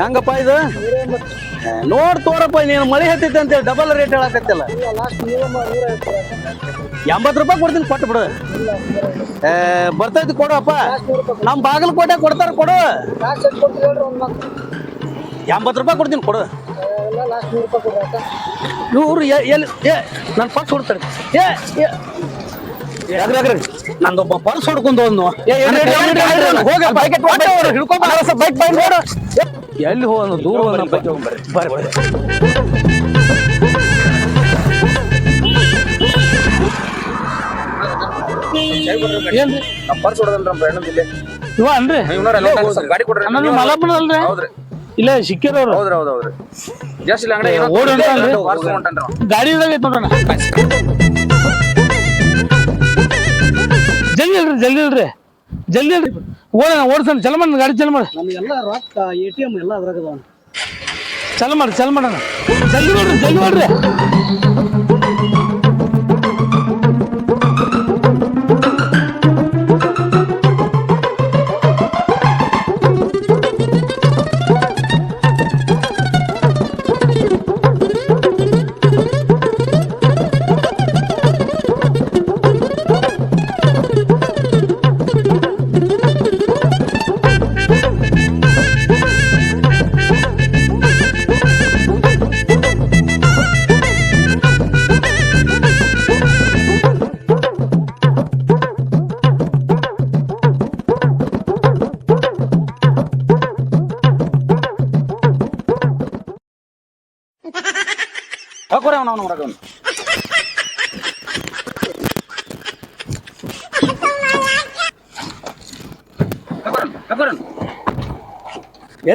ಹೆಂಗಪ್ಪ ಇದು? ಏ, ನೋಡ್ ತೋರಪ್ಪ ನೀನು ಮಳೆ ಹತ್ತೈತೆ ಅಂತೇಳಿ ಡಬಲ್ ರೇಟ್ ಹೇಳಕತ್ತಿಲ್ಲ. ಎಂಬತ್ತು ರೂಪಾಯಿ ಕೊಡ್ತೀನಿ ಕೊಟ್ಟು ಬಿಡು. ಏ, ಬರ್ತೈತಿ ಕೊಡಪ್ಪ. ನಮ್ಮ ಬಾಗಲಕೋಟೆ ಕೊಡ್ತಾರ ಕೊಡು. ಎಂಬತ್ತು ರೂಪಾಯಿ ಕೊಡ್ತೀನಿ ಕೊಡು. ಇವ್ರು ಎ- ಎಲ್ಲಿ ಏ ನನ್ನ ಪರ್ಸ್ ಹೊಡ್ತಾರೆ. ಏ ಏ ಎಗ್ರಿ ಎಗ್ರಿ ನಂದೊಬ್ಬ ಪರ್ಸ್ ಹೊಡ್ಕೊಂಡು ಹೋದ್ನು. ಬೈಕ್ ಬೈಕ್ ನೋಡು ಎಲ್ಲಿ ಹೋದ ದೂರ ಬರ್ರಿ. ಏನ್ರಿ? ನಮ್ಮ ಪರ್ಸ್ ಹೊಡೆದಲ್ರಿ ನಮ್ಮ ಫ್ರೆಂಡ್ ಇಲ್ಲಿ. ಇವ ಅನ್ರಿ? ಗಾಡಿ ಕೊಡ್ರಿ. ಹೌದ್ರಿ. ಇಲ್ಲ ಸಿಕ್ಕಿರೋರು. ಹೌದ್ರಿ ಹೌದ್ ಹೌದ್ರಿ. ಜಸ್ಟ್ ಇಲ್ಲ ಅಂಗಡಿ. ಗಾಡಿ ಇದಾಗೈತೆ ಜಲ್ದಿ ಇಲ್ರಿ ಜಲ್ದಿ ಇಲ್ರಿ ಜಲ್ದಿ ಇಲ್ರಿ ಓಡೋಣ ಓಡಿಸೋಣ ಚಲ ಮಾಡಿ ಗಾಡಿ ಚಲ ಮಾಡಿ ಎಲ್ಲ ರೊಕ್ಕ ಎ ಟಿ ಎಂ ಎಲ್ಲ ಅದ್ರಾಗ ಅದಾವ ಚಲ ಮಾಡಿ ಚಲ ಮಾಡೋಣ ಜಲ್ದಿ ನೋಡ್ರಿ ಜಲ್ದಿ ನೋಡ್ರಿ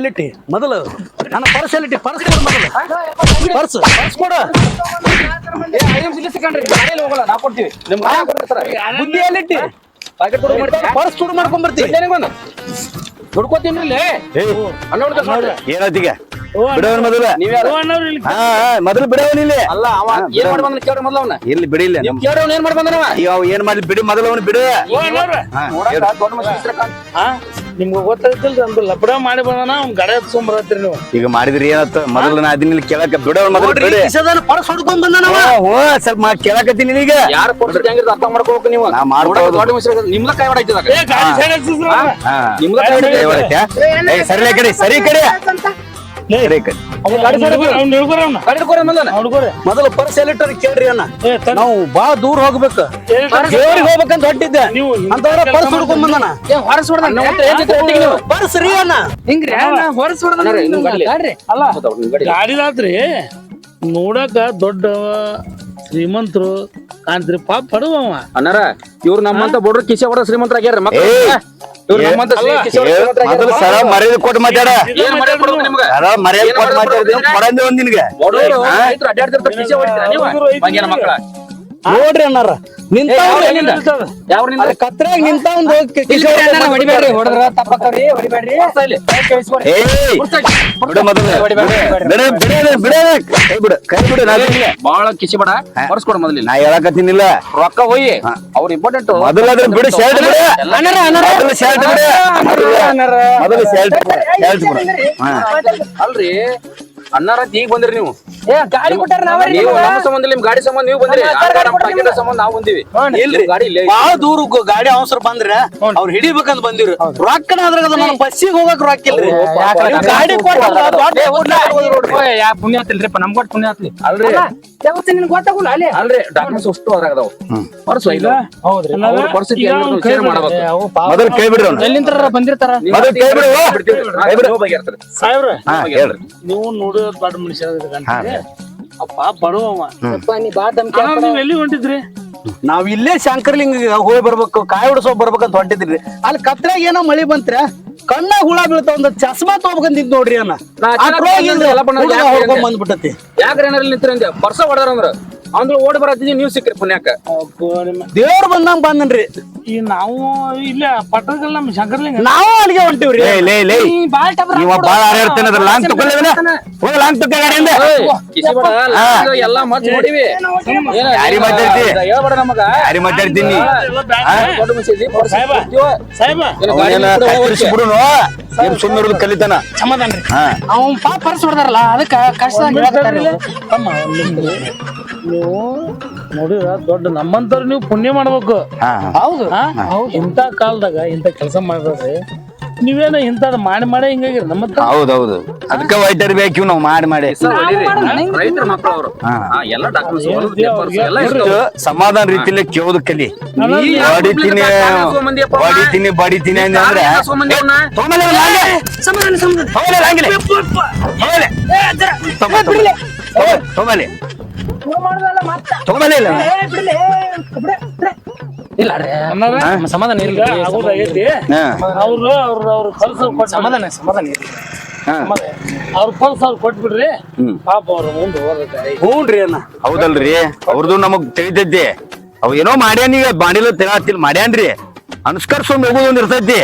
ಎಲ್ಲಿಟ್ಟಿ ಮೊದಲು. ನನ್ನ ಪರ್ಸ್ ಎಲ್ಲಿಟ್ಟಿ ಪರ್ಸ್ ಕೊಡು ಮೊದಲು. ಪರ್ಸ್ ಪರ್ಸ್ ಕೊಡು. ಬುದ್ಧಿ ಎಲ್ಲಿಟ್ಟಿ ಪರ್ಸ್ ತುಡು ಮಾಡ್ಕೊಂಡ್ ಬರ್ತೀನಿ. ಏನತ್ತೀಗ ಬಿಡವನ್ ಮೊದಲ? ಹಾ ಹಾ, ಮೊದಲು ಬಿಡವನ್ ಇಲ್ಲಿ. ಅಲ್ಲ ಅವ ಏನ್ ಮಾಡಿ ಬಂದ ಕೇಳ್ರಿ ಮೊದ್ಲು ಅವನ? ಇಲ್ಲಿ ಬಿಡಿಲ್ಲ ನೀವ್ ಕೇಳ್ರಿ ಅವ್ನ ಏನ್ ಮಾಡಿ ಬಂದನವ ಅಯ್ಯೋ ಅವ್ ಏನ್ ಮಾಡ್ಲಿ ಬಿಡಿ ಮೊದಲ ಅವನು ಬಿಡು. ನಿಮ್ಗೆ ಗೊತ್ತಿಲ್ಲ ಒಂದು ಲಬ್ಡ ಮಾಡಿ ಬಂದಾನ ಅವ್ನ ಗಡ ಹತ್ಕೊಂಬರತ್ರಿ ನೀವು. ಈಗ ಮಾಡಿದ್ರಿ ಏನತ್ತ ಮೊದಲು ನಾ ಅದನ್ನ ಇಲ್ಲಿ ಕೇಳಕ ಬಿಡವನ್ ಮೊದಲು ಬಿಡಿ. ಪರ್ಸ್ ಹೊಡ್ಕೊಂಡ್ ಬಂದಾನವ ಹ್ಞೂ, ಸ್ವಲ್ಪ ಮಾ- ಕೇಳಕತ್ತೀನಿ ಈಗ ಯಾರ ಪರಿಸ್ಥಿತಿ ಹೆಂಗಿರ್ತದೆ ಅರ್ಥ ಮಾಡ್ಕೋಬೇಕು ನೀವು. ನಾ ಮಾಡ್ಬೋದು. ನೋಡಕ್ಕ ದೊಡ್ಡ ಹೆಸ್ರು- ನಿಮ್ದ ಕೈ ಹೊಡಾಯ್ತದಾಗ ಏ ಗಾಡಿ ಸೈಡ್ ಹಚ್ಚಿಸ್ರ ಹಾ ನಿಮ್ದ ಕೈ ಏ ಸರಿ ಕಡೆ ಸರಿ ಕಡೆ. ಮೊದಲು ಪರ್ಸ್ ಎಲ್ಲಿಟ್ಟಾರ ಕೇಳ್ರಿ ಅಣ್ಣ. ನಾವು ಬಾ ದೂರ ಹೋಗ್ಬೇಕು ದೇವ್ರಿಗೆ ಹೋಗ್ಬೇಕಂತ ಹೊಟ್ಟಿದ್ದೆ ನೀವು ಅಂತವ್ರ ಪರ್ಸ್ ಹುಡ್ಕೊಂಡ್ ಬಂದಾನ ಏ, ಹೊರಸ್? ಪರ್ಸ್ ರೀ ಅಣ್ಣ ಹಿಂಗ್ರಿ ಹೊರಸ್ ಹೊಡ್ದ ಅಣ್ಣ, ನಿಮ್ ಗಾಡಿಲಿ. ಅಲ್ಲ. ಗಾಡಿದಾತ್ರಿ ನೋಡಕ ದೊಡ್ಡ ಶ್ರೀಮಂತರು ಕಾಂತ್ರಿ ಪಾಪ ಪಡುವವ. ಅಣ್ಣಾರ ಇವ್ರು ನಮ್ಮಂತ ಬಡ್ರು ಕಿಸೆ ಹೊಡ ಏ, ಇವ್ರು ನಮ್ಮಂತ ಕಿಸೆ ಹೊಡ ಮೊದಲು ಸರ ಮರ್ಯಾದೆ ಕೊಟ್ಟು ಮಾತಾಡ. ಏನ್ ಮಾಡ್ಯಾರ ಕೊಡ್ಬೇಕು ನಿಮ್ಗ? ಸರ ಮರ್ಯಾದೆ ಕೊಟ್ಟು ಕೊಡಂದೆ ಒಂದ್ ನಿನ್ಗೆ. ಬಡವ್ರು ರೈತರು ಅಡ್ಡಾಡ್ತಿರ್ತಾರ ಕಿಸೆ ಹೊಡಿತೀರ ನೀವು. ಮಂಗ್ಯನ ಮಕ್ಕಳ? ನೋಡ್ರಿ ಅಣ್ಣಾರ. ನಿಂತಾವ್ರಿ ಕತ್ರಾಗ ನಿಂತ ಒಂದು ಹೊಡಿಬೇಡ್ರಿ. ಹೊಡೆದ್ರ ತಪ್ಪತ್ತವ್ರಿ. ಬಾಳ ಕಿಸಿ ಬಡ. ಹೊರಸ್ಕೊಡ ಮೊದಲಿಲ್ಲ ನಾ ಹೇಳಕತ್ತೀನಿಲ್ಲ ರೊಕ್ಕ ಹೋಯಿ ಅವ್ರ ಇಂಪಾರ್ಟೆಂಟ್ ಮೊದಲು ಅದ್ರ ಬಿಡು ಶರ್ಟ್ ಬಿಡು. ಮೊದಲು ಶರ್ಟ್ ಬಿಡು. ಮೊದಲು ಶರ್ಟ್ ಶರ್ಟ್ ಬಿಡು. ಅಲ್ರಿ. ಅಣ್ಣಾರ ಈಗ ಬಂದ್ರಿ ನೀವು? ಗಾಡಿ ಕೊಟ್ಟಾರ ನಾವೇ ನೀವು ನಮ್ಮ ಸಂಬಂಧ ನಿಮ್ ಗಾಡಿ ಸಂಬಂಧ ನೀವು ಬಂದ್ರಿ. ನಮ್ಮ ಸಂಬಂಧ ನಾವು ಬಂದಿವಿ. ಇಲ್ರಿ ಗಾಡಿ ಇಲ್ಲ ಬಾಳ ದೂರ ಗಾಡಿ ಅವಸರ ಬಂದ್ರೆ ಅವ್ರು ಹಿಡಿಬೇಕಂತ ಬಂದಿರು ರೊಕ್ಕನ ಅದ್ರಾಗ ಅದ ನನ್ನ ಬಸ್ಸಿಗೆ ಹೋಗಕ್ ರೊಕ್ಕ ಇಲ್ರಿ ಗಾಡಿ ಪುಣ್ಯ ಆತಿಲ್ರಿಪ್ಪ ನಮ್ ಕೊಟ್ಟು ಪುಣ್ಯ ಆತ್ಲಿ ಅಲ್ರಿ. ಯಾವತ್ತು ನಿನ್ಗೆ ಗೊತ್ತಾಗಲ್ಲ ಅಲ್ಲಿ? ಅಲ್ರಿ ಡಾಕ್ಯುಮೆಂಟ್ಸ್ ಅಷ್ಟು ಅದ್ರಾಗ ಅದಾವ. ಪರ್ಸು ಇಲ್ಲ. ಅವ್ರ ಪರಿಸ್ಥಿತಿ ಹೆಂಗಿರ್ತದೆ ಶೇರ್ ಮಾಡ್ಬೇಕು. ಮೊದಲು ಕೈ ಬಿಡ್ರಿ ಅವ್ನು. ಎಲ್ಲಿಂದ ಬಂದಿರ್ತಾರ? ನೀವು ಮೊದಲು ಕೈ ಬಿಡು. ಕೈ ಬಿಡು. ನೀವು ಬಗೆಹರ್ತೀರಿ. ಸಾಹೇಬ್ರ ನೀವು ನೋಡಿದ ದೊಡ್ಡ ಮನುಷ್ಯ ಕಾಣ್ತೀರಿ ಅಪ್ಪ ಬಡವವ ನೀ ಬಾಳ ಧಮ್ಕಿ ಅಣ್ಣ, ನೀವ್ ಎಲ್ಲಿ ಹೊಂಟಿದ್ರಿ? ನಾವ್ ಇಲ್ಲೇ ಶಂಕರ್ಲಿಂಗ ಹೋಗಿ ಬರ್ಬೇಕು ಕಾಯಿ ಹೊಡ್ಸೋ ಬರ್ಬೇಕಂತ ಹೊಂಟಿದ್ರಿ. ಅಲ್ಲಿ ಕತ್ರಾಗ ಏನೋ ಮಳಿ ಬಂತ್ರ ಕಣ್ಣ ಹುಳ ಬೀಳ್ತಾವ ಒಂದ್ ಚಸ್ಮಾ ತಗೋಬೇಕಂತ ಇದ್ ನೋಡ್ರಿ ಅಣ್ಣ. ನಾ ಚೆನ್ನಾಗ್ ಅದ್ರೊಳಗೆ ಬಂದಿದ್ದೆ, ಎಲ್ಲ ಬಣ್ಣ ಹುಡುಗ ಯಾಕೆ ಹೊಡ್ಕೊಂಡ್ ಅಂದೆ? ಬಂದ್ಬಿಟ್ಟತಿ. ಯಾಕ್ರಿ ಏನಾರ ನಿಂತಿರ ಪರ್ಸ ಹೊಡೆದ್ರ ಅಂದ್ರ. ಅಂದ್ರೆ ಓಡಿ ಬರತ್ತೀನಿ ನೀವು ಸಿಕ್ಕ್ರಿ ಪುಣ್ಯಾಕ ದೇವ್ರ ಬಂದಂಗ್ ಬಂದನ್ರಿ. ಈ ನಾವು ಇಲ್ಲ ಪಟ್ಟಣದಲ್ಲಿ ನಮ್ಮ ಶಂಕರ್ಲಿಂಗ. ನಾವು ಅಲ್ಲಿಗೆ ಹೊಂಟಿವ್ರಿ. ಲೇ ಲೇ ಬಾಳ್ ಟಬ್ರ ಇವ ಬಾಳ ಹಾರಾಡ್ತಾನೆ ಅದ್ರ ಲಾಂಗ್ ತಕೊಳ್ಳೇನ ಹೋಗ ಲಾಂಗ್ ತಕ್ಕ ಗಾಡಿಯಿಂದ. ಎಲ್ಲಾ ಮತ್ ನೋಡಿವಿ ಯಾರಿ ಮಾತಾಡ್ತಿ? ಹೇಳ್ಬೇಡ ನಮಗ? ಯಾರಿ ಮಾತಾಡ್ತೀನಿ ಸಾಹೇಬ ಬಿಡುನು ಏನ್ ಸುಮ್ಮನೆ ಇರೋದು ಕಲಿತಾನ? ಸಮಾಧಾನ ಅವ್ನ್ ಪಾಪ ಪರ್ಸ್ ಬಿಡ್ತಾರಲ್ಲ ಅದಕ್ಕ ಕಷ್ಟ. ತಮ್ಮ. ನೀವು ನೋಡಿದ್ರ ದೊಡ್ಡ ನಮ್ಮಂತವ್ರು ನೀವು ಪುಣ್ಯ ಮಾಡ್ಬೇಕು. ಹಾ ಹೌದು. ಇಂತ ಇಂಥ ಕಾಲದಾಗ ಇಂತ ಕೆಲಸ ಮಾಡಿದ್ರೆ ನೀವೇನ ಇಂಥದ್ ಮಾಡಿ ಮಾಡಿ ಹಿಂಗಾಗಿರಿ ನಮ್ಮ ಹೌದು ಹೌದೌದು. ಅದಕ್ಕೆ ವೈದ್ಯರು ಬೇಕು ನಾವು ಮಾಡಿ ಮಾಡಿ. ರೈತರ ಮಕ್ಕಳು ಅವರು. ಹಾ. ಎಲ್ಲ ಡಾಕ್ಯುಮೆಂಟ್ಸ್ ಎಲ್ಲ ಇರ್ತಾವ. ಇಷ್ಟು ಸಮಾಧಾನ ರೀತಿಲಿ ಕೇಳೋದು ಕಲಿ. ಬಡಿತೀನಿ ಬಡಿತೀನಿ ಹೊಡಿತೀನಿ ಹೊಡಿತೀನಿ ಬಡಿತೀನಿ ಅಂದ್ರೆ ಇವ್ನ ಹಂಗೆ. ತೊಗೊಂಬಲ್ಲ. ತೊಗೊಂಬಲ್ಲ ಇಲ್ಲ. ಇಲ್ಲ ಸಮಾಧಾನ ಇರ್ಲಿ. ಅವ್ರು ಅವ್ರ ಅವ್ರ ಕಲ್ಸ ಸಮಾಧಾನ ಸಮಾಧಾನ ಇರ್ಲಿ. ಅವ್ರ ಕಲ್ಸ ಅವ್ರು ಕೊಟ್ಬಿಡ್ರಿ. ಪಾಪ ಅವ್ರ ಮುಂದೆ ಹೋಗುತ್ತೆ ಹ್ಞೂನ್ರಿ ಅಣ್ಣ. ಹೌದಲ್ರಿ. ಅವ್ರದ್ದು ನಮಗ್ ತಿಳಿತೈತಿ ಅವ್ ಏನೋ ಮಾಡ್ಯಾನ ಈಗ ಮಾಡಿಲ್ಲ ತಿಳತ್ತಿಲ್ಲ ಮಾಡ್ಯಾನ್ರಿ. ಅನುಸ್ಕರ್ಸ್ಕೊಂಡ್ ಹೋಗೋದು ಒಂದ್ ಇರ್ತೈತಿ.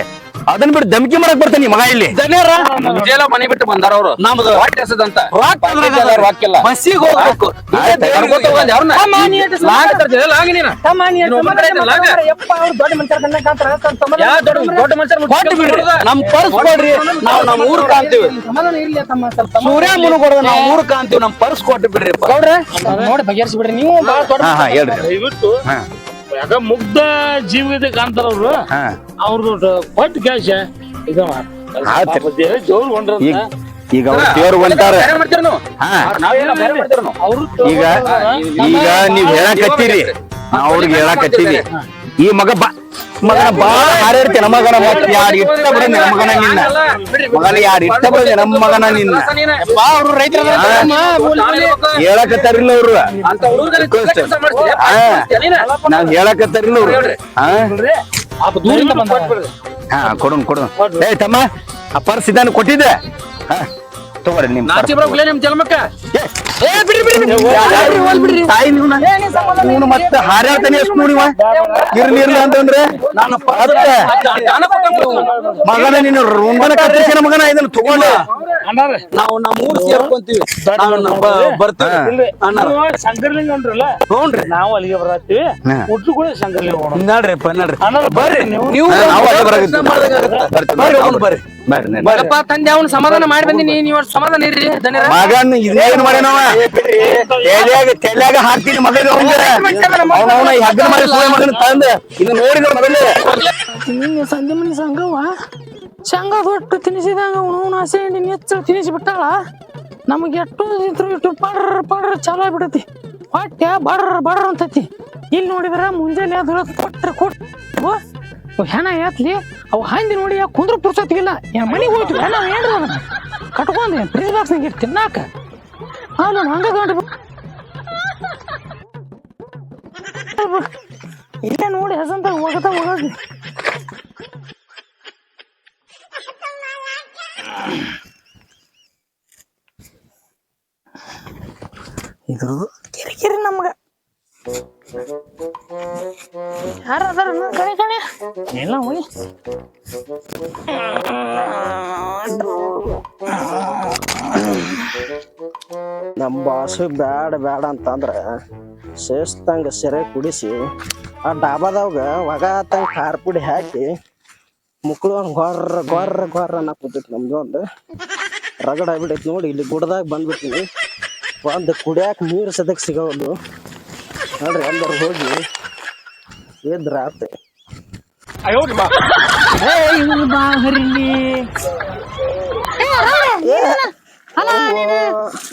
ಅದನ್ನ ಬಿಟ್ಟು ಧಮಕಿ ಮಾಡಕ್ ಬರ್ತಾನೆ ಮಗ ಇಲ್ಲಿ. ದನೇರ ಮನೆ ಬಿಟ್ಟು ಬಂದಾರ ಅವರು. ನಮ್ದು ಹೊಟ್ಟೆ ಹಸದಂತ ರಾಕ್ ಬಸ್ಸಿಗೆ ಹೋಗ್ಬೇಕು. ನಮ್ ಪರ್ಸ್ ಕೊಡ್ರಿ. ನಾವ್ ನಮ್ ಊರ್ ಕಾಣ್ತೀವಿ. ಸಮಾಧಾನ ಇರ್ಲಿ ತಮ್ಮ ಸೂರ್ಯ ಮುನು ನಾವು ನಾವ್ ಊರ್ ಕಾಣ್ತೀವಿ ನಮ್ ಪರ್ಸ್ ಕೊಟ್ಟು ಬಿಡ್ರಿ ಗೌಡ್ರೆ ನೋಡಿ ಬಗೆಹರಿಸಿ ಬಿಡ್ರಿ ನೀವು ಹೇಳ್ರಿ. ದಯವಿಟ್ಟು ಹಾ. ಯಾಕ ಮುಗ್ಧ ಜೀವಿತ ಕಾಣ್ತಾರ ಅವ್ರು. ಹಾ. ಅವ್ರದ್ದು ಕೊಟ್ಟು ಕ್ಯಾಶ ಇದು ಆತ್ರಿ. ಜೋರ್ ಕೊಂಡ್ರ ಈಗ ಈಗ ಅವ್ರ ದೇವ್ರು ಮಾಡ್ತೀರ ಈಗ ಈಗ ನೀವ್ ಹೇಳಕತ್ತೀರಿ. ನಾವ್ ಅವ್ರಿಗೆ ಹೇಳಕತ್ತೀವಿ. ಈ ಮಗ ಬಾ ಮಗನ ಬಾಳ ಹಾರಾಡ್ತಿ ನಮ್ಮ ಮಗನ ಮತ್ ಯಾರು ಇಷ್ಟ ಬಿಡ ನಮ್ಮ ಮಗನ ನಿನ್ನ. ಮಗನ ಯಾರು ಇಷ್ಟ ಬಿಡ ನಮ್ಮ ಮಗನ ನಿನ್ನ. ಅವ್ರು ರೈತರ ಹೇಳಕತ್ತಾರಿಲ್ಲ ಅವ್ರು? ನಾವ್ ಹೇಳಕತ್ತಾರಿಲ್ಲ ಅವ್ರು. ಹಾ. ಹಾ ಕೊಡೋಣ ಕೊಡೋಣ ಏ ತಮ್ಮ ಆ ಪರ್ಸ್ ಇದಾನ ಕೊಟ್ಟಿದ್ದೆ. ಹಾ. ತಗೋರಿ ನಿಮ್ ನಾಚಿ ಬರೋಗ್ಲೇ ನಿಮ್ ಜನ್ಮಕ್ಕ? ತಾಯಿ ನೀವು ಮತ್ತೆ ಹಾರಾಡ್ತಾನೆ ಎಷ್ಟು ನೋಡಿವ ಇರ್ಲಿ ಇರ್ಲಿ ಅಂತಂದ್ರೆ? ನಾನು ಮಗನ ನೀನು ರುಂಬನ ಕತ್ತಿಸಿನ ಮಗನ ಇದನ್ನ ತಗೊಂಡ ನಾವು ನಮ್ಮ ಊರ್ ಸೇರ್ಕೊಂತೀವಿ. ನಾವು ನಮ್ಮ ಬರ್ತೀವಿ. ಶಂಕರ್ಲಿಂಗ ಅಂದ್ರಲ್ಲ ಹ್ಞೂನ್ರಿ ನಾವು ಅಲ್ಲಿಗೆ ಬರತ್ತೀವಿ. ಹುಟ್ಟು ಕೂಡ ಶಂಕರ್ಲಿಂಗ ನೋಡ್ರಿ ಬರ್ರಿ ನೀವು. ಬರ್ರಿ. ನಡ್ರಿ. ತಂದೆ ಅವ್ನು ಸಮಾಧಾನ ಮಾಡಿ ಬಂದಿನಿ ನೀವು ಅಷ್ಟ್ ಸಮಾಧಾನ ಇರ್ರಿ ಧನ್ಯರ ಮಗನ್ ಇದೇನ್ ಮಾಡ್ಯಾನವ ತೆಲ್ಯಾಗ ತೆಲ್ಯಾಗ ಹಾಕ್ತೀನಿ ಮಗನ ಅವನವನ ಹೆಗ್ಗನ ಮಾಡಿ ಸುಳ್ಳು ಮಗನ ತಂದ ಇದು ನೋಡಿದ ಮೊದಲೇ ನಿನ್ನೆ ಸಂಜೆ ಮನೆ ಸಂಘವ ಶಂಗ ದೊಡ್ಡ ತಿನ್ನಿಸಿದಾಗ ಅವನು ತಿನ್ನಿಸಿ ಬಿಟ್ಟಾಳ ನಮಗೆ ಎಷ್ಟು ಇದ್ರು ಇಟ್ಟು ಪಡ್ರ ಪಡ್ರ ಚಾಲೋ ಆಗ್ಬಿಡತಿ. ಹೊಟ್ಟೆ ಬಡ್ರ ಬಡ್ರ ಅಂತತಿ. ಇಲ್ಲಿ ನೋಡಿದ್ರ ಮುಂಜಾನೆ ಅದು ಕೊಟ್ರ ಕೊಟ್ಟು ಹೆಣ ಏತ್ಲಿ ಅವು ಹಂದಿ ನೋಡಿ ಯಾಕೆ ಕುಂದ್ರ ಪುರ್ಸೋತಿಗಿಲ್ಲ ಏನ್ ಮನೆಗೆ ಹೋಗ್ತೀವಿ? ಹೆಣ ಏನ್ರಿ ಅದನ್ನ ಕಟ್ಕೊಂಡು ಫ್ರಿಜ್ ಬಾಕ್ಸ್ನಾಗ ಇಟ್ಟು ತಿನ್ನಾಕ? ಹಾಲು ಹಂಗ ಗಂಟು ಇಲ್ಲೇ ನೋಡಿ ಹಸಂತ ಹೋಗದ ಹೋಗೋದು. ಇದ್ರದ್ದು ಕಿರಿಕಿರಿ ನಮ್ಗ. ಯಾರ ಅದಾರ ಕಣೆ ಕಣೆ. ಎಲ್ಲ ಹೋಗಿ ನಮ್ಮ ಬಾಸು ಬ್ಯಾಡ ಬ್ಯಾಡ ಅಂತಂದ್ರ ಶಿಸ್ತಂಗ ಸೆರೆ ಕುಡಿಸಿ ಆ ಡಾಬಾದಾಗ ಒಗ ತಂಗ ಖಾರ ಪುಡಿ ಹಾಕಿ ಮುಕ್ಳು ಗೊರ್ರ ಗೊರ್ರ ಗೊರ್ರ ಅನ್ನ ಕೂತೈತಿ ನಮ್ದು ಒಂದು. ರಗಡ ಆಗ್ಬಿಟ್ಟೈತಿ ನೋಡಿ ಇಲ್ಲಿ ಗುಡ್ದಾಗ ಬಂದ್ಬಿಟ್ಟಿನಿ ಒಂದು ಕುಡಿಯಾಕ ನೀರು ಸದಕ್ಕೆ ಸಿಗೋದು ನೋಡ್ರಿ ಎಲ್ಲರೂ ಹೋಗಿ ಎದ್ರ ಆತ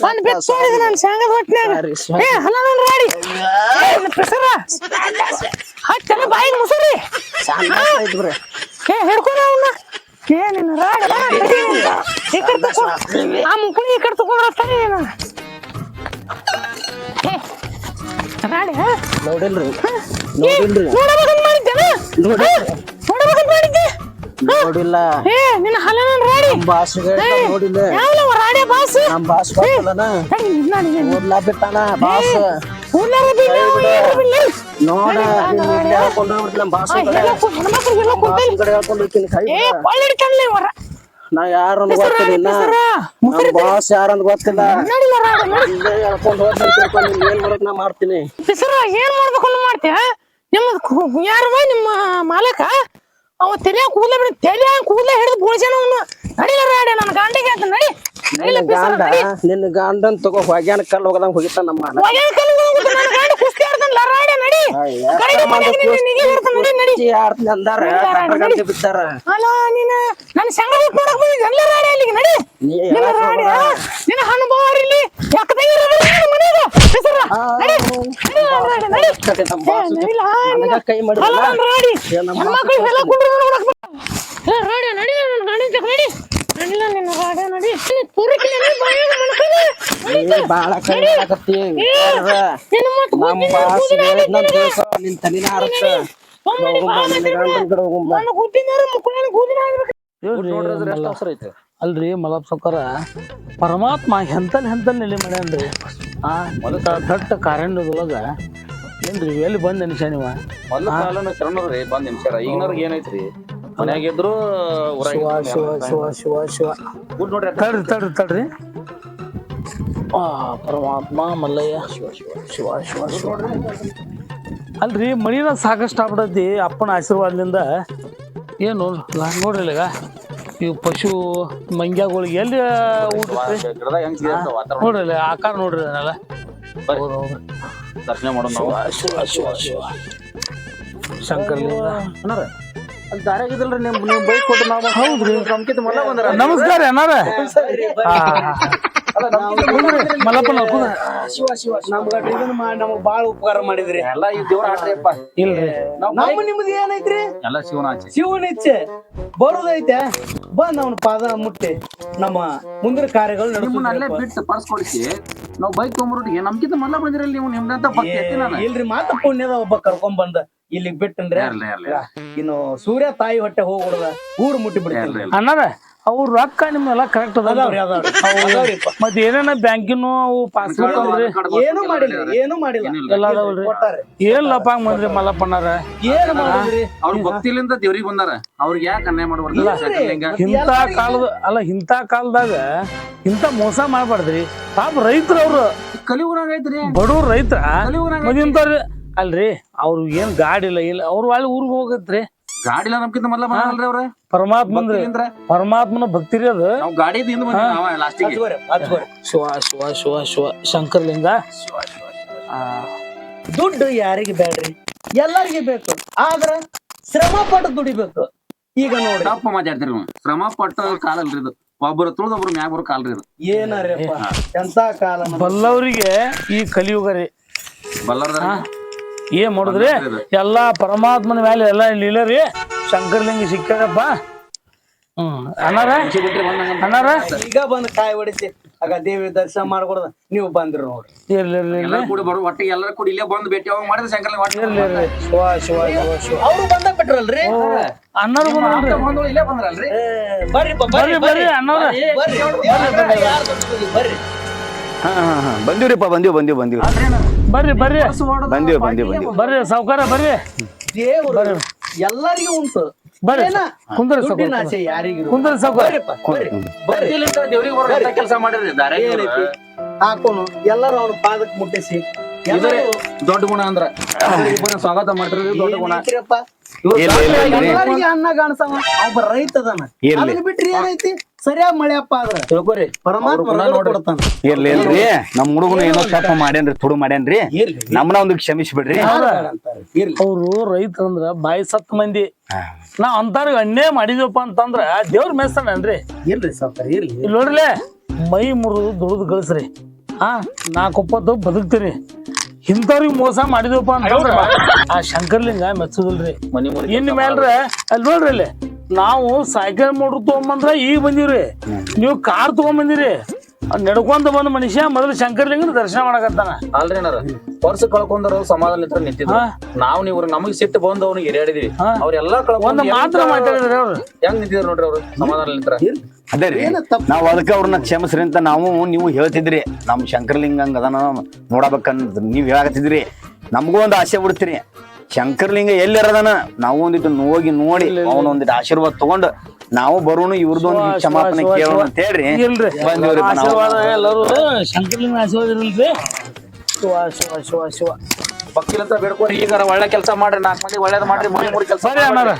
ಒಂದ್ ಬೆಟ್ ಸೋಡಿದ ನಾನು ಶೇಂಗದ ಹೊಟ್ನ್ಯಾಗ. ಏ ಹಲ ನನ್ ರಾಡಿ. ಪ್ರಸರ ಹಟ್ಟನ ಬಾಯಿಗೆ ಮುಸುರಿ. ಏ ಹಿಡ್ಕೊಂಡ ಅವನ್ನ ಏ ನಿನ್ನ ರಾಡಿ ಬಾ. ಆ ಮುಕ್ಕಳಿ ಈ ಕಡೆ ತಗೊಂಡ್ರ ತಡಿ ರಾಡಿ ಹಾ? ನೋಡಿಲ್ರಿ. ಏ, ನೋಡಿಲ್ರಿ ನೋಡಬೇಕಂತ ಮಾಡಿದ್ದೇನ ನೋಡಿ ನೋಡಬೇಕಂತ ಮಾಡಿದ್ದೆ. ನೋಡಿಲ್ಲ. ಏ ನಿನ್ನ ಹಲ ನನ್ ರಾಡಿ ನಮ್ಮ ಬಾಸುಗೆ ನೋಡಿಲ್ಲ. ಯಾವಲವ ರಾಡಿ ಬಾಸ್? ನಮ್ಮ ಬಾಸ್ ಗೊತ್ತಲ್ಲನ? ತಡಿ ನಿನ್ನ ನೀನು. ಓದ್ಲಾ ಬಿಟ್ಟಾನ ಬಾಸ್? ಕೂಲಾರ ಬಿಲ್ಲ ಏನ್ರ ಬಿಲ್ಲ ನೋಡ ನಿನ್ನ ಇಲ್ಲಿ ಹೇಳ್ಕೊಂಡ್ ಹೋಗ್ಬಿಡ್ಲಿ ನಮ್ಮ ಬಾಸು ಕಡೆ. ಹೆಣ್ಮಕ್ಳು ಎಲ್ಲ ಬಾಸು ಕಡೆ ಹೇಳ್ಕೊಂಡ್ ಹೋಗ್ತೀನಿ ಕೈ ಏ ಬಿಡ. ಕೊಳ್ಳಿ ಹಿಡ್ಕಂಡ್ಲಿ ಇವರ ನಾ ಯಾರು ಗೊತ್ತಿಲ್ಲ. ಬಾಸ್ ಯಾರಂದ್ ಗೊತ್ತಿಲ್ಲ. ಹೇಳ್ಕೊಂಡ್ ತಿಳ್ಕೊಂಡು ನಿನ್ ಏನ್ ನಾ ಮಾಡ್ತೀನಿ. ಹೆಸರ ಏನ್ ಮಾಡ್ಬೇಕು ಮಾಡ್ತೀಯ ನಿಮ್ಮ ಯಾರವ ನಿಮ್ಮ ಮಾಲಕ? ಅವ ತಲೆ ಕೂದಲ ಬಿಡ ತಲೆ ಕೂದಲ ಹಿಡಿದು ಬೋಳ್ಸ್ಯಾನ ಅವನು. ನಡಿಲ್ಲ ರಾಡ ನನ್ನ ಗಂಡಿಗೆ ಅಂತ ನಡಿ. ನಿನ್ನ ಗಂಡ ನಿನ್ನ ಗಂಡನ್ ತಗೋ ಹೊಗ್ಯಾನ ಕಲ್ಲು ಹೋಗದಂಗ ಹೋಗಿತ್ತ ನಮ್ಮ ನಡಿ. ಕಡೆಗೆ ಮನೆಗೆ ನಿನ್ನ ನಿಗೆ ಹಿಡ್ತಾನ ನಡಿ ನಡಿ. ಕುಸ್ತಿ ಆಡ್ತೀನಿ ಅಂದಾರ ಡಾಕ್ಟರ್ ಗಂಟೆ ಬಿದ್ದಾರ. ಅಲ್ಲ ನೀನು ನನ್ನ ಸಂಘ ಬಿಟ್ಟು ನೋಡಕ್ ಬಂದಿದ್ದೆ ಎಲ್ಲ ರಾಡಿ ಅಲ್ಲಿಗೆ ನಡಿ. ನೀ ನಿನ್ನ ಯಾಕ್ ರಾಡಿ ಹೋಗ್ಬೇಡ? ನಿನ್ನ ಹಣ್ಣು ಬಾರ್ ಇಲ್ಲಿ ಯಾಕೆ ಮನೆಗೆ. ಹೆಸರ ನಡಿ. ನಡಿ ರಾಡಿ ನಡಿ. ಕತೆ ನಮ್ಮ ಬಾಸ್ ಏ, ನಡಿಲ್ಲ, ನನಗ ಕೈ ಮಾಡಿಲ್ಲ ಅಲ್ಲ ನಾನ್ ರಾಡಿ ಏ, ನಮ್ಮ ಹೆಣ್ಮಕ್ಳು ಎಲ್ಲ ಕುಂಡ್ರು ನೋಡಕ್ ಬಾ. ಏ, ರಾಡಿ ನಡಿ ನನ್ನ ಗಾಡಿ ಜೊತೆ ನಡಿ. ನಿನ್ನ ನಡಿ. ಬಾಯಾಗ ಮಣ್ಕಲ್ಲ. ಬಾಳ ನಿನ್ನ ನಮ್ಮ ಬಾಸ್ ತಿಳ್ಕೊ, ನಿನ್ ತಲಿನ ಹಾರತ್ತ ಅಲ್ರಿ ಮಲಪ್ ಸೌಕರ. ಪರಮಾತ್ಮ ಹೆಂತಲ್ ಹೆಂತಲ್ ನೆಲೆ ಮಾಡ್ಯಾನ್ರಿ. ಆ ಮೊದಲ ದಟ್ಟ ಕಾರಣದೊಳಗ ಏನ್ರಿ ಎಲ್ಲಿ ಬಂದ್ ನೆನ್ಸ ನೀವ? ಬಂದ್ ನಿಮಿಷ ಈಗಿನವ್ರಿಗೆ ಏನೈತ್ರಿ ಮನ್ಯಾಗ ಇದ್ರು ಊರಾಗ ಶಿವ ಶಿವ ಶಿವ ಶಿವ. ಶಿವ ನೋಡ್ರಿ ತಡ್ರಿ ತಡ್ರಿ ತಡ್ರಿ. ಆ ಪರಮಾತ್ಮ ಮಲ್ಲಯ್ಯ. ಶಿವ ಶಿವ ಶಿವ ಶಿವ ಶಿವ. ಅಲ್ರಿ ಮಳಿನ ಸಾಕಷ್ಟು ಆಗ್ಬಿಡತಿ ಅಪ್ಪನ ಆಶೀರ್ವಾದದಿಂದ. ಏನು ನೋಡ್ರಿ ಈಗ ಇವು ಪಶು ಮಂಗ್ಯಾಗಳಿಗೆ ಎಲ್ಲಿ ನೋಡ್ರಿ ಆಕಾರ ನೋಡ್ರಿ ಅದನ್ನೆಲ್ಲ. ದರ್ಶನ ಮಾಡೋಣ ನಾವು. ಶಿವ ಶಿವ ಶಿವ ಶಂಕರ್ಲಿಂಗ ದಾರ್ಯಾಗಿದ್ದಲ್ರಿ ನಿಮ್ ನೀವು ಬೈಕ್ ಕೊಟ್ಟು ನಾವು ಹೌದ್ರಿ. ಸಂಕೇತ ಮಲ್ಲ ಬಂದ್ರ? ನಮಸ್ಕಾರ ಮಲ್ಲಪ್ಪನ ಶಿವ ಶಿವ ನಮ್ಗ ಇದನ್ನ ಮಾಡಿ ನಮಗ್ ಬಾಳ ಉಪಕಾರ ಮಾಡಿದ್ರಿ. ಎಲ್ಲ ಈ ದೇವ್ರ ಆಟ್ರಿಯಪ್ಪ ಇಲ್ರಿ. ನಮ್ಮ ನಿಮ್ದು ಏನೈತ್ರಿ? ಎಲ್ಲ ಶಿವನ ಶಿವನ ಇಚ್ಛೆ. ಬರುದೈತೆ. ಬಂದ್ ಅವನ ಪಾದ ಮುಟ್ಟಿ ನಮ್ಮ ಮುಂದಿನ ಕಾರ್ಯಗಳು ನಿಮ್ಮನ್ನ ಅಲ್ಲೇ ನಡೆಸ್ಬೇಕು. ಬಿಟ್ಟು ಪರ್ಸ್ ಕೊಡಿಸಿ ನಾವು ಬೈಕ್ ತೊಗೊಂಬರೋಟಿಗೆ ನಮ್ಗಿಂತ ಮೊದಲ ಬಂದಿರಲ್ಲ ನೀವು ನಿಮ್ದಂತ ಭಕ್ತಿ ಐತಿ ನಾನು. ಇಲ್ರಿ ಮಾತ ಪುಣ್ಯದ ಒಬ್ಬ ಕರ್ಕೊಂಡ್ ಬಂದ. ಇಲ್ಲಿ ಬಿಟ್ಟನ್ರಿ ಇನ್ನು ಸೂರ್ಯ ತಾಯಿ ಹೊಟ್ಟೆ ಹೋಗ್ಬಿಡದ. ಊರು ಮುಟ್ಟಿ ಬಿಡ್ತಾರೆ ಅನ್ನಾರ ಅವ್ರ ರೊಕ್ಕ ನಿಮ್ಮೆಲ್ಲ ಕರೆಕ್ಟ್ ಅದ ಅದಾವ್ರಿ ಅದಾವ್ರಿ. ಅದಾವ್ರಿಪ್ಪ. ಮತ್ ಏನೇನ ಬ್ಯಾಂಕಿನ ಅವು ಪಾಸ್ಬುಕ್ ಏನು ಮಾಡಿಲ್ಲ ಏನು ಮಾಡಿಲ್ಲ. ಎಲ್ಲ ಅದಾವಲ್ರಿ ಕೊಟ್ಟಾರೆ ಏನ್ ಬಂದ್ರಿ ಮಾಡಿದ್ರಿ? ಅವ್ರ ಭಕ್ತಿಲಿಂದ ದೇವ್ರಿಗೆ ಬಂದಾರ. ಅವ್ರಿಗೆ ಯಾಕೆ ಅನ್ಯಾಯ ಮಾಡ್ಬಾರ್ದು? ಇಂಥ ಕಾಲದ ಅಲ್ಲ ಇಂತ ಕಾಲದಾಗ ಇಂತ ಮೋಸ ಮಾಡ್ಬಾರ್ದ್ರಿ. ಪಾಪ ರೈತರ ಅವ್ರು. ಕಲಿಯುರಾಗ ಐತ್ರಿ. ಬಡವ್ರ ರೈತರ. ಕಲಿಯುರಾಗ ಅಲ್ರಿ ಅವ್ರು ಏನ್ ಗಾಡಿ ಇಲ್ಲ ಇಲ್ಲ ಅವ್ರು ಒಳ್ಳೆ ಊರಿಗೆ ಹೋಗತ್ರಿ. ಗಾಡಿ ಇಲ್ಲ ನಮ್ಕಿಂತ ಮೊದಲ ಬಂದ್ರಿ ಅವ್ರ? ಪರಮಾತ್ಮಂದ್ರಿ ಭಕ್ತಿಲಿಂದ್ರ ಪರಮಾತ್ಮನ ಭಕ್ತಿ ರೀ ಅದು. ನಾವು ಗಾಡಿದ ಹಿಂದ್ ಬಂದ್ವಿ ನಾವ ಲಾಸ್ಟಿಗೆ. ಶಿವ ಶಿವ ಶಿವ ಶಿವ ಶಂಕರ್ಲಿಂಗ. ಆ, ದುಡ್ಡು ಯಾರಿಗೆ ಬೇಡ್ರಿ? ಎಲ್ಲರಿಗೆ ಬೇಕು. ಆದ್ರ ಶ್ರಮ ಪಟ್ಟು ದುಡಿಬೇಕು. ಈಗ ನೋಡಿ. ತಪ್ಪ ಮಾತಾಡ್ತೀರಿ ನೀವು. ಶ್ರಮ ಪಟ್ಟ ಕಾಲ ಅಲ್ರಿ ಇದು. ಒಬ್ಬರು ತುಳಿದ ಒಬ್ರು ಮ್ಯಾಗ ಬರೋ ಕಾಲ್ರಿ ಇದು. ಏನರಪ್ಪ ಎಂತ ಕಾಲ ನಮ್ದು. ಬಲ್ಲವರಿಗೆ ಈ ಕಲಿಯುಗರಿ ರೀ. ಬಲ್ಲಾರ್ದ ಏನ್ ಮಾಡಿದ್ರಿ? ಎಲ್ಲಾ ಪರಮಾತ್ಮನ ಮೇಲೆ ಎಲ್ಲಾ ಲೀಲರಿ ಶಂಕರ್ಲಿಂಗ ಸಿಕ್ಕಾರಪ್ಪ. ಹ್ಮ್. ಅನ್ನಾರ ಅನ್ನಾರ ಈಗ ಬಂದು ಕಾಯಿ ಹೊಡಿಸಿ. ಆಗ ದೇವಿ ದರ್ಶನ ಮಾಡ್ಕೊಡ್ದ. ನೀವು ಬಂದ್ರಿ ನೋಡ್ರಿ. ಇರ್ಲಿ ಇರ್ಲಿ ಇರ್ಲಿ. ಎಲ್ಲರೂ ಕೂಡಿ ಬರೋ ಒಟ್ಟಿಗೆ ಎಲ್ಲರೂ ಕೂಡಿ ಇಲ್ಲೇ ಬಂದು ಭೇಟಿ ಅವಾಗ ಮಾಡಿದ್ರೆ ಶಂಕರ್ಲಿ ಇರ್ಲಿ ಇರ್ಲಿ. ಶಿವ ಶಿವ ಶಿವ ಶಿವ. ಅವ್ರು ಬಂದ ಬಿಟ್ರಲ್ರಿ? ಅನ್ನಾರು ಬಂದ್ರಿ ಬಂದು ಇಲ್ಲೇ ಬಂದ್ರಲ್ರಿ? ಬರ್ರಿಪ್ಪ ಬರ್ರಿ ಬರ್ರಿ ಬರ್ರಿ ಅಣ್ಣವ್ರ. ಬರ್ರಿ ಬರ್ರಿ ಬರ್ರಿ ಹಾ ಹಾ ಹಾ. ಬಂದಿವ್ರಿಪ್ಪ ಬಂದಿವ್ ಬಂದಿವ್ ಬಂದಿವ್. ಬರ್ರಿ ಬರ್ರಿ. ಬಂದಿವ್ ಬಂದಿವ್ ಬಂದಿವ್ ಬರ್ರಿ ಸಾವುಕಾರ ಬರ್ರಿ. ದೇವ್ರು ಎಲ್ಲರಿಗೂ ಉಂಟು. ಬರ್ರಿ? ಕುಂದ್ರ ಕುಂದ್ರಿ ಸಾವ್ಕಾರ. ದೇವ್ರಿಗೆ ಬರೋ ಕೆಲಸ ಮಾಡಿದ್ರಿ ದಾರ್ಯಾಗ ಏನೈತಿ ಹಾಕೋನು. ಎಲ್ಲರೂ ಅವ್ನ ಪಾದಕ್ ಮುಟ್ಟಿಸಿ. ಇದ್ರೆ ದೊಡ್ಡ ಗುಣ ಅಂದ್ರ. ಇಬ್ಬರನ್ನ ಸ್ವಾಗತ ಮಾಡ್ರಿ ದೊಡ್ಡ ಗುಣ. ಅನ್ನ ಕಾಣಿಸವ. ಒಬ್ಬ ರೈತ ಅದಾನ. ಬಿಟ್ರಿ ಏನೈತಿ ಸರಿಯಾಗಿ ಮಳೆಯಪ್ಪ ಆದ್ರ. ತಿಳ್ಕೊರಿ. ಪರಮಾತ್ಮ ನೋಡ್ರಿ. ಕೊಡ್ತಾನ. ಇರ್ಲಿ ಇಲ್ರಿ ನಮ್ ಹುಡುಗನ ಏನೋ ತಪ್ಪ ಮಾಡ್ಯಾನ್ರಿ ತುಡು ಮಾಡ್ಯಾನ್ರಿ. ನಮ್ಮನ ಒಂದು ಕ್ಷಮಿಸ್ಬಿಡ್ರಿ. ಬಿಡ್ರಿ ಇರ್ಲಿ. ಅವ್ರು ರೈತರಂದ್ರ ಬಾಯಿ ಸತ್ ಮಂದಿ. ನಾವ್ ಅಂತಾರ ಅಣ್ಣೇ ಮಾಡಿದ್ವಪ್ಪ ಅಂತಂದ್ರ ದೇವ್ರ ಮೆಸ್ತಾನನ್ರಿ ಇರ್ಲಿ ಸರ್ ಇರ್ಲಿ ಇಲ್ಲಿ ನೋಡ್ರಲೆ ಮೈ ಮುರಿದು ದುಡಿದು ಗಳಿಸ್ರಿ. ಹಾ ನಾಲ್ಕು ಒಪ್ಪತ್ತು ಬದುಕ್ತೀರಿ. ಇಂಥವ್ರಿಗೆ ಮೋಸ ಮಾಡಿದ್ವಪ್ಪ ಅಂತಂದ್ರ ಆ ಶಂಕರ್ಲಿಂಗ ಮೆಚ್ಚುದಿಲ್ರಿ ಇನ್ ಮೇಲ್ರ ಅಲ್ಲಿ ನೋಡ್ರಿ ಅಲ್ಲಿ. ನಾವು ಸೈಕಲ್ ಮೋಟ್ರ್ ತಗೊಂಬಂದ್ರ ಈಗ ಬಂದಿವ್ರಿ. ನೀವು ಕಾರ್ ತಗೊಂಬಂದಿರಿ. ನಡ್ಕೊಂತ ಬಂದ ಮನುಷ್ಯ ಮೊದಲು ಶಂಕರ್ಲಿಂಗನ ದರ್ಶನ ಮಾಡಕತ್ತಾನ. ಅಲ್ರಿ ಏನಾರ ಪರ್ಸ್ ಕಳ್ಕೊಂಡ್ರ ಸಮಾಧಾನ ನಿಂತ್ರ ನಿಂತಿದ್ರು. ನಾವ್ ನೀವು ನಮಗ್ ಸಿಟ್ಟು ಬಂದು ಅವ್ನಿಗೆ ಹಿರಿಯಾಡಿದ್ವಿ ಅವ್ರೆಲ್ಲಾ ಒಂದ್ ಕಳ್ಕೊಂಡ್ ಮಾತ್ರ ಮಾತಾಡಿದ್ರಿ ಅವ್ರು. ಹೆಂಗ್ ನಿಂತಿದ್ರು ನೋಡ್ರಿ ಅವ್ರು ಸಮಾಧಾನ ನಿಂತ್ರ ಅದೇ ರೀ ನಾವ್ ಅದಕ್ಕೆ ಅವ್ರನ್ನ ಕ್ಷಮಿಸ್ರಿ ಅಂತ ನಾವು ನೀವು ಹೇಳ್ತಿದ್ರಿ. ನಮ್ ಶಂಕರ್ಲಿಂಗ್ ಹಂಗ ಅದನ್ನ ನೋಡಬೇಕಂತ ನೀವ್ ಹೇಳಾಕತ್ತಿದ್ರಿ. ನಮಗೂ ಒಂದು ಆಸೆ ಬಿಡ್ತೀರಿ. ಶಂಕರಲಿಂಗ ಎಲ್ಲಿರದನ? ನಾವು ಒಂದಿಟ್ಟು ಹೋಗಿ ನೋಡಿ ಅವನ ಒಂದಿಟ್ಟು ಆಶೀರ್ವಾದ ತಗೊಂಡು ನಾವು ಬರೋನು ಇವ್ರದ್ದು ಒಂದು ಕ್ಷಮಾಪಣೆ ಕೇಳೋಣ ಅಂತ ಹೇಳ್ರಿ. ಇಲ್ರಿ. ಬಂದಿವ್ರಿ ಆಶೀರ್ವಾದ ಎಲ್ಲರೂ ಶಂಕರ್ಲಿಂಗನ ಆಶೀರ್ವಾದ ಇರಲ್ರಿ. ಶಿವ ಶಿವ ಶಿವ ಶಿವ. ಬಕ್ಕಿಲಂತ ಬೇಡ್ಕೊರಿ ಈಗ ಒಳ್ಳೆ ಕೆಲಸ ಮಾಡ್ರಿ ನಾಲ್ಕು ಮಂದಿ ಒಳ್ಳೇದ್ ಮಾಡ್ರಿ ಮೂರ್ ಮೂರ್ ಕೆಲಸ ಸರಿ ಅಣ್ಣಾರ.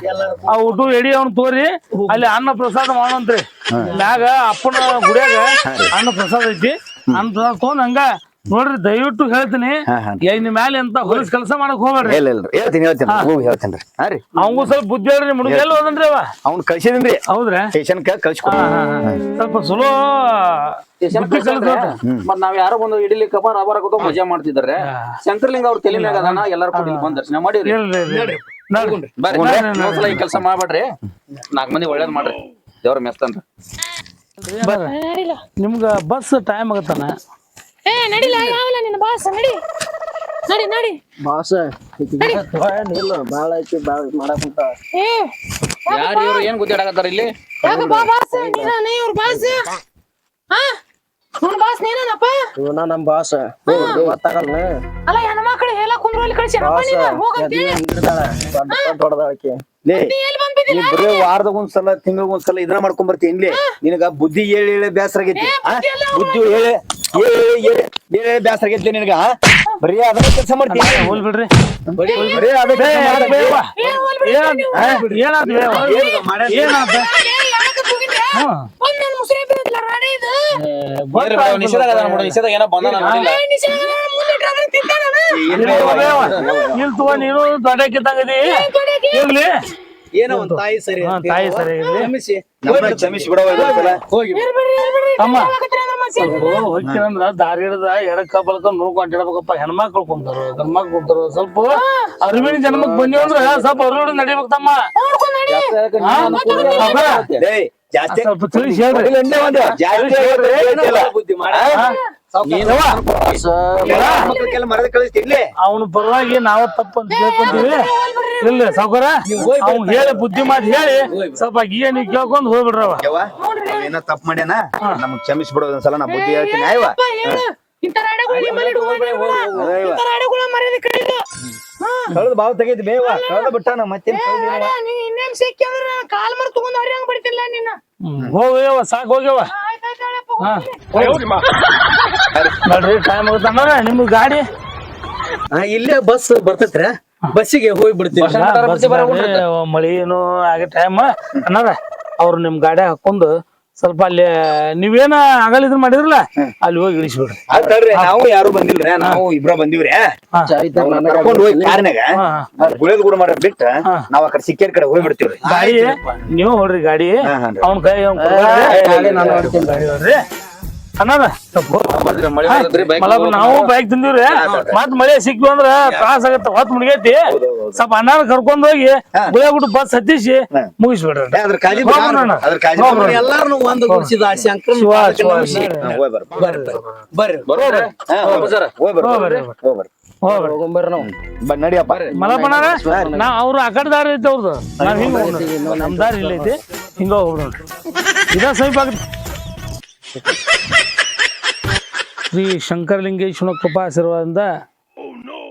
ಆ ಊಟ ಎಡಿ ಅವ್ನ ತೋರಿ ಅಲ್ಲಿ ಅನ್ನ ಪ್ರಸಾದ ಮಾಡೋಂತ್ರಿ ಮ್ಯಾಗ ಅಪ್ಪನ ಗುಡಿಯಾಗ ಅನ್ನ ಪ್ರಸಾದ ಐತಿ. ಅನ್ನ ಪ್ರಸಾದ ತಗೊಂಡ್ ಹಂಗ ನೋಡ್ರಿ ದಯವಿಟ್ಟು ಹೇಳ್ತೀನಿ. ಇನ್ ಮ್ಯಾಲೆ ಎಂತ ಹೊಲಸ್ ಕೆಲಸ ಮಾಡಕ್ ಹೋಗ್ಬೇಡ್ರಿ. ಇಲ್ಲ ಇಲ್ರಿ ಹೇಳ್ತೀನಿ ಹೇಳ್ತೀನಿ. ಹೋಗಿ ಹೇಳ್ತೀನಿ ಹಾ ರೀ. ಅವಂಗೂ ಸ್ವಲ್ಪ ಬುದ್ಧಿ ಹೇಳ್ರಿ ಮುಡುಗ ಎಲ್ಲ ಹೋದನ್ರಿ ಅವ? ಅವ್ನ್ ಕಳ್ಸಿದೀನ್ರಿ ಹೌದ್ರಾ? ಸ್ಟೇಷನ್ ಕಳ್ಸಿಕೊಡಿ. ಸ್ವಲ್ಪ ಕಲಿಸ್ರಿ. ಮತ್ ನಾವ್ ಯಾರೋ ಒಂದು ಇಡ್ಲಿಕ್ಕಪ್ಪ ರಬ್ಬರ್ ಹಾಕೋತ ಮಜಾ ಮಾಡ್ತಿದ್ದಾರೆ ಶಂಕರ್ಲಿಂಗ ಅವ್ರ ತಲೆ ಮ್ಯಾಗ ಅದಾನ ಎಲ್ಲಾರು ಕೂಡ ಇಲ್ಲಿ ಬಂದ್ ದರ್ಶನ ಇಲ್ರಿ. ಬರ್ರಿ ಈ ಕೆಲಸ ಮಾಡ್ಬೇಡ್ರಿ. ನಾಲ್ಕು ಮಂದಿ ಒಳ್ಳೇದ್ ಮಾಡ್ರಿ. ದೇವ್ರ ಮೆಸ್ತಂತ ನಿಮ್ಗ ಬಸ್ ಟೈಮ್ ಆಗತ್ತಾನ? ಏ ನಡಿಲ್ಲ ಯಾವಲ್ಲ ನಿನ್ನ ಬಾಸ್ ನಡಿ. ನಡಿ ನಡಿ. ಬಾಸ ಇಲ್ಲ ಬಾಳ ಐತಿ ಬಾಳ ಮಾಡಕುಂತ ಏ ಯಾರು ಇವ್ರು ಏನ್ ಗುದ್ದಾಡಕತ್ತಾರ ಇಲ್ಲಿ? ಯಾಕ ಬಾ ಬಾಸ್ ನೀನ ನೀ ಇವ್ರ ಬಾಸ್? ಹಾ? ಅವ್ನ ಬಾಸ್ ನೀನಪ್ಪ ಇವನ ನಮ್ಮ ಬಾಸ್. ಗೊತ್ತಾಗಲ್ಲ ಅಲ್ಲ ಹೆಣ್ಮಕ್ಳು ಎಲ್ಲ ಕುಂದ್ರಲ್ಲಿ ಕಳಿಸಿ ಬಾಸ ನೀನು ಹೋಗಂತ. ಹಿಡಿದಾಳ? ದೊಡ್ಡ ದೊಡ್ಡದಾಕಿ ಲೇ ನೀ ಬರೀ ವಾರದಾಗ ಒಂದ್ಸಲ ತಿಂಗಳಿಗೆ ಒಂದ್ಸಲ ಇದನ್ನ ಮಾಡ್ಕೊಂಡ್ ಬರ್ತೀನಿ. ಇಲ್ಲಿ ನಿನಗ ಬುದ್ಧಿ ಹೇಳಿ ಹೇಳಿ ಬೇಸರ ಆಗೈತಿ. ಆ? ಬುದ್ಧಿ ಹೇಳಿ. ಹೇಳಿ ಏ ಹೇಳಿ ಹೇಳಿ ಬೇಸರ ನಿನಗ? ಬರೀ ಅದನ್ನ ಕೆಲಸ ಮಾಡ್ತೀನಿ ಹೋಲ್ ಬಿಡ್ರಿ ಬರೀ ಅದ ಏ, ಯಾಕ್ ಬೇವ? ಏನ್ ಏನಾತ್ ಬೇವ? ಏನಾತ ಹ್ಮ್. ಒಂದ್ ನನ್ ಮುಸ್ರಿ ಬೀಳತ್ಲ ರಾಣಿ ಇದು ಏನ್ರಿ ಬಿಡು, ನಿಷೇಧಾಗ ಅದಾನ ಏನೋ ಬಂದಾನ ನೋಡಿಲ್ಲ ಏ, ನಿಜ ಮುಂದಿಟ್ರೆ ಅದನ್ನ ತಿಂತಾನವ. ಇಲ್ರಿ ಬೇವ. ಇಲ್ ತಗೋ ನೀನು ದೊಡ್ಡಕ್ಕಿದ್ದಂಗದಿ ಇರ್ಲಿ ಏನೋ ಒಂದ್ ತಾಯಿ ಸರಿ ಹಾ, ತಾಯಿ ಸರಿ ಇರ್ಲಿ ನಮ್ಮನ್ನ ಕ್ಷಮಿಸಿ ಬಿಡವ. ಇರ್ಬಿಡ್ರಿ, ಇರ್ಬಿಡ್ರಿ. ಅಮ್ಮ. ಸ್ವಲ್ಪ ದಾರಿ ಹಿಡ್ದ ಎಡಕ್ಕ ಬಲಕ ನೋಡ್ಕೊಂಡ್ ಇಡಬೇಕಪ್ಪ ಹೆಣ್ಮಕ್ಳು ಕುಂತಾರ ಗಂಡ್ಮಕ್ಳು ಕುಂತಾರ ಸ್ವಲ್ಪ ಅರಿವಿನ ಜನ್ಮಕ್ ಬಂದಿವ್ ಅಂದ್ರ ಸ್ವಲ್ಪ ಅರಿವಿನ ನಡಿಬೇಕ್ ತಮ್ಮ ನೋಡ್ಕೊಂಡ್ ನಡಿ. ಹಾ? ಅವ್ವ, ಲೇ, ಜಾಸ್ತಿ ಸ್ವಲ್ಪ ತಿಳಿಸಿ ಹೇಳ್ರಿ ಇಲ್ಲ, ಜಾಸ್ತಿ ಹೇಳಿದ್ರೆ ಹೇಳ್ತಿಲ್ಲ. ಬುದ್ಧಿ ಮಾಡ ಹಾ? ನೀನವ್ವ, ಮಕ್ಕಳಿಗೆಲ್ಲ ಮರದ ಕಳಿಸ್ತೀನಿ ಅವನ ಪರವಾಗಿ ನಾವ ತಪ್ಪು ಅಂತ ಕೇಳ್ಕೊಂತೀವಿ ಇಲ್ಲ ಸಾವುಕಾರ ಅವ್ನ್ ಹೇಳಿ ಬುದ್ಧಿ ಮಾತು ಹೇಳಿ ಸ್ವಲ್ಪ ಏನು ಕೇಳ್ಕೊಂಡ್ ಹೋಗ್ಬಿಡ್ರವ. ಏನೋ ತಪ್ಪು ಮಾಡ್ಯಾನ? ನಮ್ಗ್ ಕ್ಷಮಿಸಿ ಬಿಡೋ ಒಂದ್ಸಲ ನಾ ಬುದ್ಧಿ ಹೇಳ್ತೀನಿ ಅಯ್ಯವ. ಹಾ. ಕಳೆದ ಬಾವು ತೆಗೈತಿ ಬೇವ ಕಳೆದ ಬಿಟ್ಟಾನ ಮತ್ತೇನ್ ಇನ್ನೇನ್ ಸಿಕ್ಕಿ ಅಂದ್ರೆ ಕಾಲ್ ಮರ ತಗೊಂಡ್ ಹರಿಯಂಗ್ ಬಿಡ್ತಿಲ್ಲ ನಿನ್ನ ಹೋಗ್ಯವ ಸಾಕ್ ಹೋಗ್ಯವ. ನೋಡ್ರಿ ಟೈಮ್ ಹೋಗ್ತಾನ ನಿಮ್ಗೆ ಗಾಡಿ? ಇಲ್ಲೇ ಬಸ್ ಬರ್ತೈತ್ರ. ಬಸ್ಸಿಗೆ ಹೋಗಿ ಬಿಡ್ತೀವಿ ಮಳಿ ಏನು ಆಗ ಟೈಮ್ ಅನ್ನದ ಅವ್ರು ನಿಮ್ ಗಾಡಿ ಹಾಕೊಂಡು ಸ್ವಲ್ಪ ಅಲ್ಲಿ ನೀವೇನ ಆಗಲ್ಲ ಇದನ್ ಮಾಡಿದ್ರಲ್ಲ ಅಲ್ಲಿ ಹೋಗಿ ಇಳಿಸ್ಬಿಡ್ರಿ ತಡ್ರಿ ನಾವು ಯಾರು ಬಂದಿಲ್ರಿ ನಾವು ಇಬ್ರ ಬಂದಿವ್ರಿ ಕರ್ಕೊಂಡ್ ಹೋಗಿ ಕಾರ್ನಾಗ ಹಾ, ಗುಡ ಮಾಡ ಬಿಟ್ಟ ನಾವ್ ಆ ಕಡೆ ಸಿಕ್ಕೇರ್ ಕಡೆ ಹೋಗಿ ಬಿಡ್ತೀವ್ರಿ ಗಾಡಿ ನೀವು ಹೊಡ್ರಿ ಗಾಡಿ. ಅವ್ನ ಕೈ ಅನ್ನದ ನಾವು ಬೈಕ್ ತಿಂದಿವ್ರಿ ಮತ್ ಮಳೆ ಸಿಕ್ವಿ ಅಂದ್ರ ತ್ರಾಸ ಆಗತ್ತ ಹೊತ್ ಮುಡಿಗೈತಿ ಸ್ವಲ್ಪ ಅಣ್ಣ ಕರ್ಕೊಂಡ್ ಹೋಗಿ ಗುಳಿಯಾಗ್ಬಿಟ್ಟು ಬಸ್ ಹತ್ತಿಸಿ ಮುಗಿಸ್ಬಿಡ್ರಿ. ಎಲ್ಲಾರನು ಒಂದು ಗುಡಿಸಿದ ಬರ್ರಿ ಬರ್ರಿ ನಡಿಯಪ್ಪ ನಾ ಅವ್ರು ಆ ಕಡೆ ದಾರಿ ಐತಿ ಅವ್ರದ್ದು ನಾವ್ ಹಿಂಗ. ನಮ್ ದಾರಿ ಇಲ್ಲ ಐತಿ ಹಿಂಗ ಹೋಗ್ಬಿಡೋಣ್ರಿ ಇದ ಸಮೀಪ ಆಗುತ್ತೆ ಶ್ರೀ ಶಂಕರಲಿಂಗೇಶ್ವರ ಕೃಪಾ ಆಶೀರ್ವಾದದಿಂದ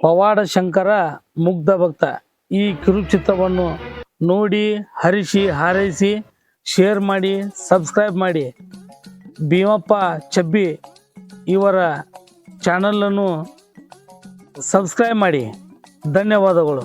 ಪವಾಡ ಶಂಕರ ಮುಗ್ಧ ಭಕ್ತ. ಈ ಕಿರುಚಿತ್ರವನ್ನು ನೋಡಿ, ಹರಿಸಿ, ಹಾರೈಸಿ ಶೇರ್ ಮಾಡಿ ಸಬ್ಸ್ಕ್ರೈಬ್ ಮಾಡಿ. ಭೀಮಪ್ಪ ಚಬ್ಬಿ ಇವರ ಚಾನಲನ್ನು ಸಬ್ಸ್ಕ್ರೈಬ್ ಮಾಡಿ. ಧನ್ಯವಾದಗಳು.